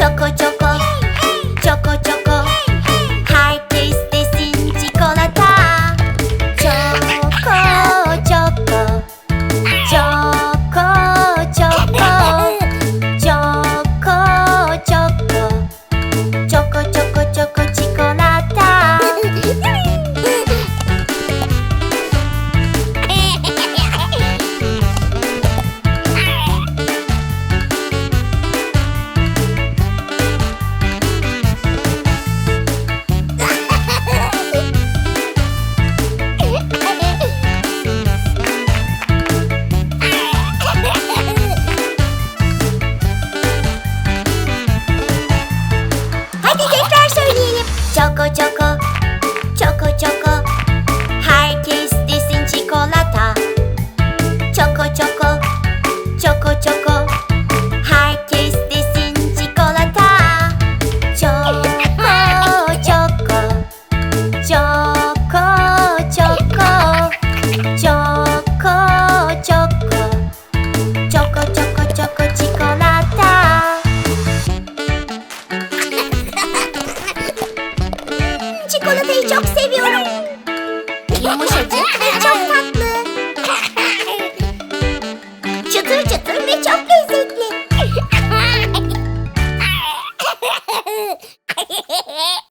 choco choco. Choco choco. çikolatayı çok seviyorum. Yumuşacık ve çok tatlı. Çıtır çıtır ve çok lezzetli.